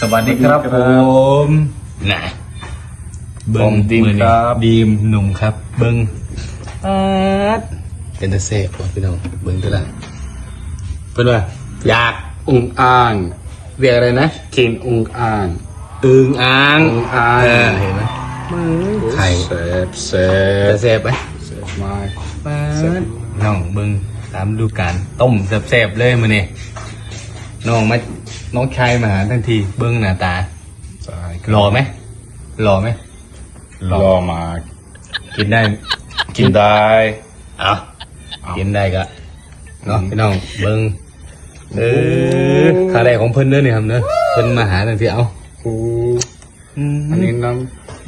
สวัสดีครับสวัสดีผครับ มนะเบิ้ผมดีมอนี้ครับดีมหนุ่มครับ เบิ้งอาดเป็นตะเสพว่ะพี่น้องเบิ้งตัวละเพื่อนว่าอยากอุงอ่างเรียกอะไรนะกินอุงอ่างอึงอ่างอึ่งอ่างเออเห็นไหมไข่เซฟเซตะฟเสพไหมเซฟมากปาดน้องเบิ้งตามดูการต้มแซ่บๆเลยมื้อนี้ น้องมาน้องชายมาหาทันที เบิ้งหน้าตาใช่หล่อไหมหล่อไหมรอมากกินได้กินได้เอากินได้ก็เนาะพี่น้องเบิ้งเออขาแรกของเพิ่นเด้อเนี่ยครับเนอะเพิ่นมาหาทันทีเอาอูอันนี้น้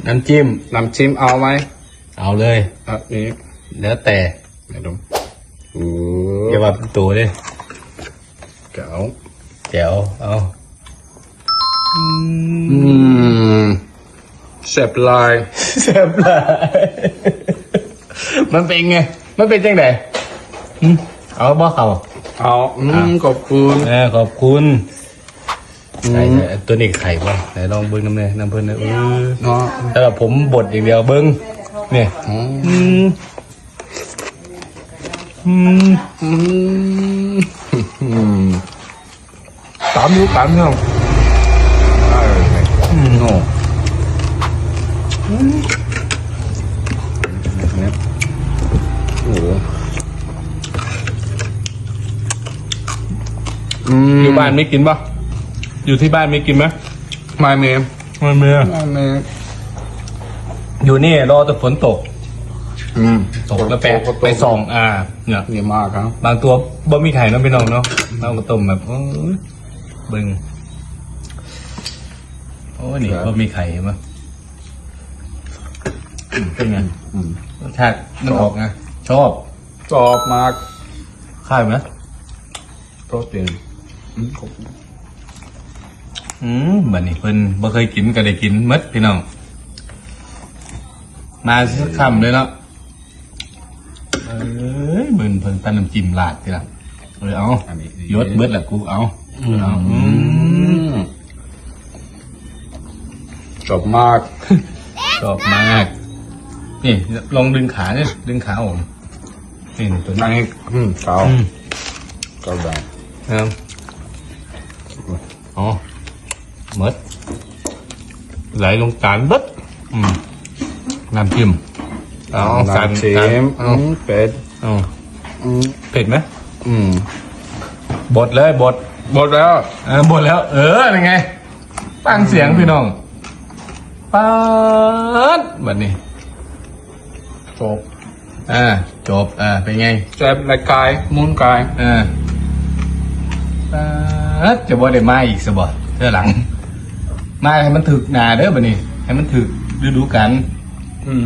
น้ำจิ้มำน้ำจิ้มเอาไหมเอาเลย อันนี้แล้วแต่เดี๋ยวดูอูอย่าว่าตัวเลยเก๋า แจ๋วเอาอือืมมเซฟลายแซ่บหลายมันเป็นไง มันเป็นจังไดหึเอาบ่เขาเอาอืมขอบคุณเออขอบคุณไข่ใส่ตัวนี้ไข่ป่ะไหนลองเบิ้งน้ำเนยน้ำเพิ่นเนยเออเนาะแต่ว่าผมบดอย่างเดียวเบิ้งเนี่ยอืมอืมอืม อืม อืมตามดูตามเนาะได้เลยอืมโอ้เนี่ยโอ้โหอืมอยู่บ้านไม่กินป่ะอยู่ที่บ้านไม่กินไหมไม่เมมไม่เมื่อไม่เมมอยู่นี่รอแต่ฝนตก อืมตกแล้วไปไปส่อง อ่า เนี่ยนี่มากครับ บางตัวบ่มีไข่เน้องพี่น้องเนาะเราก็ต้มแบบโอ้ย เบิ่งโอ้นี่บ่มีไข่เห็นปะอืมเป็นไงอืมรสชาติมันออกไงชอบชอบมากข้าวไหมโปรตีนอืมขอบคุณอืมบัดนี้เพิ่นบ่เคยกินก็ได้กินหมดพี่น้อง มาสักคำเลยเนาะเอ้ยเบิ่นเพิ่นตั้นน้ำจิ้มลาดทีละเออเอาอันนี้ยศเบิดแหละกูเอาเอาอือืมมชอบมาก ชอบมาก นี่ลองดึงขาเนี่ยดึงขาออกนี่ตัวอันี้นนี้อืมเกาอืมเกาได้ครับอ๋อหมดไหลลงกลางเบิดอืมน้ำจิ้มเอาสั่นน้ำจิ้สั่นมเอาอืมเป็ดเอาอืมเผ็ดไหมอืมบดเลยบด หมดแล้วเออบดแล้ว เออยังไงตั้งเสียงพี่น้องป๊าดแบบนี้จบอ่าจบอ่าเป็นไงเจ็บในกายมุนกายอ่าป๊าดจะบ่ได้มาอีกสบ่เท่อหลัง มาให้มันถึกหนาเด้อบัดนี้ ให้มันถึกฤดูกาลอืม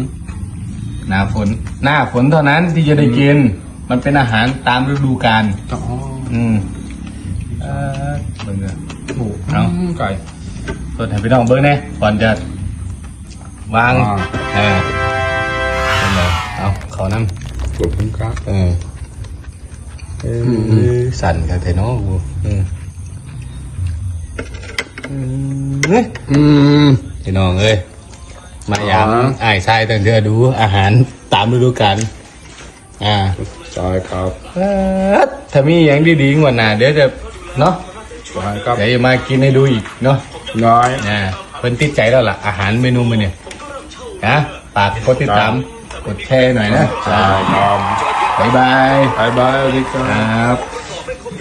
หนาฝน หน้าฝนเท่านั้นที่จะได้กิน มันเป็นอาหารตามฤดูกาลอ๋ออืม เออเบิ่งเด้อโอ้เอาอืมไก่เปิดให้พี่น้องเบิ่งแน่ก่อนจะวางอ่าเออเป็นไงเอาเขานั่งขอบคุณครับเออเออสั่นกันเถอะเนาะกูเออเอ้ยอืมพี่น้องเอ้ยมายามอ๋ออ้ายชายตั้งเดือดูอาหารตามฤดูกาลอ่าใช่ครับเอิ้นถ้ามีอย่างดีๆกว่าหน้าเดี๋ยวจะ เนาะใช่ครับเดี๋ยวจะมากินให้ดูอีกเนาะน้อยอ่าเพิ่นติดใจแล้วล่ะ อาหารเมนูมันเนี่ยนะฝากกดติดตามกดแชร์หน่อยนะใช่ครับบ๊ายบาย บายบายสวัสดีคครับรับ